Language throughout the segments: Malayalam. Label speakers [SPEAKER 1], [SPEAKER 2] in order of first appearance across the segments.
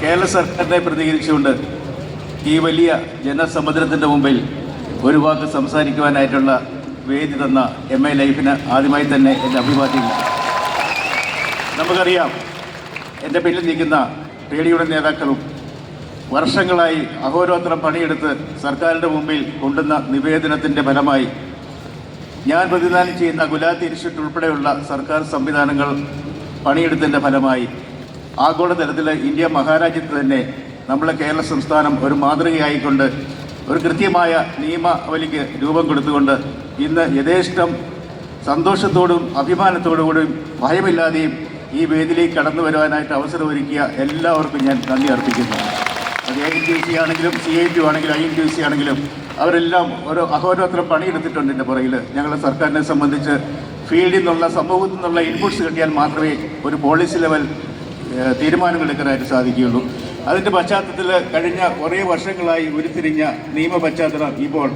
[SPEAKER 1] കേരള സർക്കാരിനെ പ്രതികരിച്ചുകൊണ്ട് ഈ വലിയ ജനസമുദ്രത്തിന്റെ മുമ്പിൽ ഒരു വാക്ക് സംസാരിക്കുവാനായിട്ടുള്ള വേദി തന്ന എം എ ലൈഫിന് ആദ്യമായി തന്നെ എന്റെ അഭിവാദ്യങ്ങൾ നമുക്കറിയാം എന്റെ പിന്നിൽ നിൽക്കുന്ന ട്രേഡ് യൂണിയൻ നേതാക്കളും വർഷങ്ങളായി അഹോരാത്രം പണിയെടുത്ത് സർക്കാരിന്റെ മുമ്പിൽ കൊണ്ടുവന്ന നിവേദനത്തിന്റെ ഫലമായി ഞാൻ പ്രതിദാനം ചെയ്യുന്ന ഗുലാത്തി ഇൻസ്റ്റിറ്റ്യൂട്ട് ഉൾപ്പെടെയുള്ള സർക്കാർ സംവിധാനങ്ങൾ പണിയെടുത്തതിന്റെ ഫലമായി ആഗോളതലത്തിൽ ഇന്ത്യ മഹാരാജ്യത്ത് തന്നെ നമ്മുടെ കേരള സംസ്ഥാനം ഒരു മാതൃകയായിക്കൊണ്ട് ഒരു കൃത്യമായ നിയമാവലിക്ക് രൂപം കൊടുത്തുകൊണ്ട് ഇന്ന് യഥേഷ്ടം സന്തോഷത്തോടും അഭിമാനത്തോടുകൂടിയും ഭയമില്ലാതെയും ഈ വേദിയിലേക്ക് കടന്നു വരുവാനായിട്ട് അവസരമൊരുക്കിയ എല്ലാവർക്കും ഞാൻ നന്ദി അർപ്പിക്കുന്നു. അത് എ ടി സി ആണെങ്കിലും സി ഐ ടി ആണെങ്കിലും ഐ എൻ ടി സി ആണെങ്കിലും അവരെല്ലാം ഓരോ അഹോരാത്രം പണിയെടുത്തിട്ടുണ്ട് എന്റെ പുറകിൽ ഞങ്ങളുടെ സർക്കാരിനെ സംബന്ധിച്ച് ഫീൽഡിൽ നിന്നുള്ള സമൂഹത്തിൽ നിന്നുള്ള ഇൻപുട്സ് കിട്ടിയാൽ മാത്രമേ ഒരു പോളിസി ലെവൽ എടുക്കാനായിട്ട് സാധിക്കുകയുള്ളൂ. അതിന്റെ പശ്ചാത്തലത്തിൽ കഴിഞ്ഞ കുറേ വർഷങ്ങളായി ഉരുത്തിരിഞ്ഞ നിയമ പശ്ചാത്തലം ഇപ്പോൾ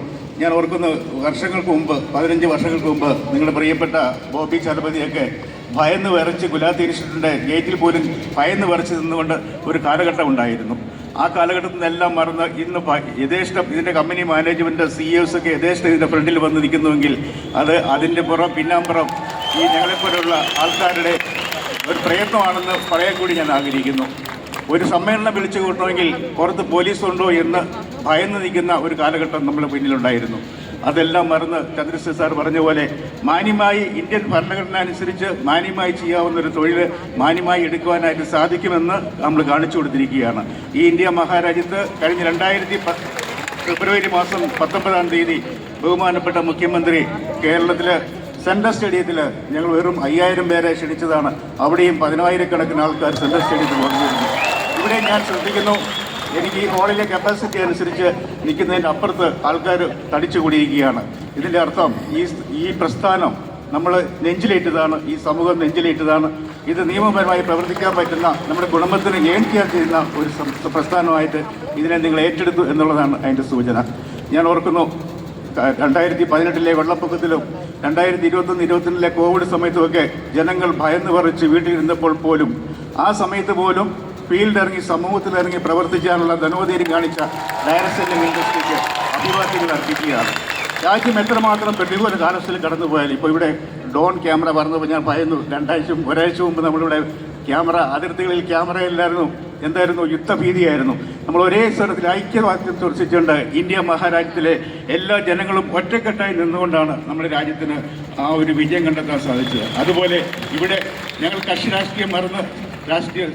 [SPEAKER 1] ഞാൻ ഓർക്കുന്ന വർഷങ്ങൾക്ക് മുമ്പ് പതിനഞ്ച് വർഷങ്ങൾക്ക് മുമ്പ് നിങ്ങളുടെ പ്രിയപ്പെട്ട ബോബി ചലപതിയൊക്കെ ഭയന്ന് വിറച്ച് ഗുലാത്തി ഇൻസ്റ്റിറ്റ്യൂട്ടിന്റെ ഗേറ്റിൽ പോലും ഭയന്ന് വിറച്ച് നിന്നുകൊണ്ട് ഒരു കാലഘട്ടം ഉണ്ടായിരുന്നു. ആ കാലഘട്ടത്തിൽ നിന്നെല്ലാം മറന്ന് ഇന്ന് യഥേഷ്ടം ഇതിന്റെ കമ്പനി മാനേജ്മെന്റ് സി എസ് ഒക്കെ യഥേഷ്ടം ഇതിന്റെ ഫ്രണ്ടിൽ വന്ന് നിൽക്കുന്നുവെങ്കിൽ അത് അതിന്റെ പുറം പിന്നാമ്പുറം ഈ ഞങ്ങളെപ്പോലുള്ള ആൾക്കാരുടെ ഒരു പ്രയത്നമാണെന്ന് പറയാൻ കൂടി ഞാൻ ആഗ്രഹിക്കുന്നു. ഒരു സമ്മേളനം വിളിച്ചു കൂട്ടണമെങ്കിൽ പുറത്ത് പോലീസുണ്ടോ എന്ന് ഭയന്ന് നിൽക്കുന്ന ഒരു കാലഘട്ടം നമ്മുടെ പിന്നിലുണ്ടായിരുന്നു. അതെല്ലാം മറന്ന് ചന്ദ്രശേഖർ സാർ പറഞ്ഞ പോലെ മാന്യമായി ഇന്ത്യൻ ഭരണഘടന അനുസരിച്ച് മാന്യമായി ചെയ്യാവുന്ന ഒരു തൊഴിൽ മാന്യമായി എടുക്കുവാനായിട്ട് സാധിക്കുമെന്ന് നമ്മൾ കാണിച്ചു കൊടുത്തിരിക്കുകയാണ്. ഈ ഇന്ത്യ മഹാരാജ്യത്ത് കഴിഞ്ഞ രണ്ടായിരത്തി ഫെബ്രുവരി മാസം പത്തൊമ്പതാം തീയതി ബഹുമാനപ്പെട്ട മുഖ്യമന്ത്രി കേരളത്തിൽ സെൻട്രൽ സ്റ്റേഡിയത്തിൽ ഞങ്ങൾ വെറും അയ്യായിരം പേരെ ക്ഷണിച്ചതാണ്. അവിടെയും പതിനായിരക്കണക്കിന് ആൾക്കാർ സെൻട്രൽ സ്റ്റേഡിയത്തിൽ വന്നിരുന്നു. ഇവിടെ ഞാൻ ശ്രദ്ധിക്കുന്നു എനിക്ക് ഈ ഹോളിലെ കപ്പാസിറ്റി അനുസരിച്ച് നിൽക്കുന്നതിന്റെ അപ്പുറത്ത് ആൾക്കാർ തടിച്ചു കൂടിയിരിക്കുകയാണ് ഇതിന്റെ അർത്ഥം ഈ ഈ പ്രസ്ഥാനം നമ്മൾ നെഞ്ചിലേറ്റതാണ് ഈ സമൂഹം നെഞ്ചിലേറ്റതാണ്. ഇത് നിയമപരമായി പ്രവർത്തിക്കാൻ പറ്റുന്ന നമ്മുടെ കുടുംബത്തിന് ഏൺ ചെയ്യുന്ന ഒരു പ്രസ്ഥാനമായിട്ട് ഇതിനെ നിങ്ങൾ ഏറ്റെടുത്തു എന്നുള്ളതാണ് അതിന്റെ സൂചന. ഞാൻ ഓർക്കുന്നു രണ്ടായിരത്തി പതിനെട്ടിലെ വെള്ളപ്പൊക്കത്തിലും രണ്ടായിരത്തി ഇരുപത്തൊന്ന് ഇരുപത്തിരണ്ടിലെ കോവിഡ് സമയത്തുമൊക്കെ ജനങ്ങൾ ഭയന്ന് പറിച്ച് വീട്ടിലിരുന്നപ്പോൾ പോലും ആ സമയത്ത് പോലും ഫീൽഡ് ഇറങ്ങി സമൂഹത്തിൽ ഇറങ്ങി പ്രവർത്തിക്കാനുള്ള ധനോധീരം കാണിച്ച ഡയറക്ഷൻ ഇൻഡസ്ട്രിക്ക് അഭിവാദ്യങ്ങൾ അർപ്പിക്കുകയാണ്. രാജ്യം എത്രമാത്രം പ്രതികൂല കാലാവസ്ഥയിൽ കടന്നു പോയാൽ ഇപ്പോൾ ഇവിടെ ഡോൺ ക്യാമറ പറഞ്ഞപ്പോൾ ഞാൻ ഭയന്നു. രണ്ടാഴ്ച ഒരാഴ്ച മുമ്പ് നമ്മളിവിടെ ക്യാമറ അതിർത്തികളിൽ ക്യാമറ ഇല്ലായിരുന്നു. എന്തായിരുന്നു? യുദ്ധഭീതിയായിരുന്നു. നമ്മൾ ഒരേ സ്ഥലത്തിൽ ഐക്യവാക്യം സൂക്ഷിച്ചുകൊണ്ട് ഇന്ത്യ മഹാരാജ്യത്തിലെ എല്ലാ ജനങ്ങളും ഒറ്റക്കെട്ടായി നിന്നുകൊണ്ടാണ് നമ്മുടെ രാജ്യത്തിന് ആ ഒരു വിജയം കണ്ടെത്താൻ സാധിച്ചത്. അതുപോലെ ഇവിടെ ഞങ്ങൾ കക്ഷി രാഷ്ട്രീയം മറന്ന് രാഷ്ട്രീയ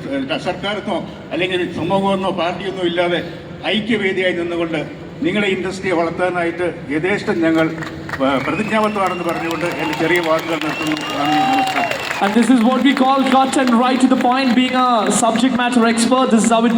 [SPEAKER 1] സർക്കാരെന്നോ അല്ലെങ്കിൽ സമൂഹമെന്നോ പാർട്ടിയൊന്നോ ഇല്ലാതെ ഐക്യവേദിയായി നിന്നുകൊണ്ട് നിങ്ങളെ ഇൻഡസ്ട്രിയെ വളർത്താനായിട്ട് യഥേഷ്ടം ഞങ്ങൾ പ്രതിജ്ഞാബദ്ധമാണെന്ന് പറഞ്ഞുകൊണ്ട് എന്റെ ചെറിയ വാക്കുകൾ നമസ്കാരം.
[SPEAKER 2] And this is what we call cut and right to the point, being a subject matter expert. This is how it goes.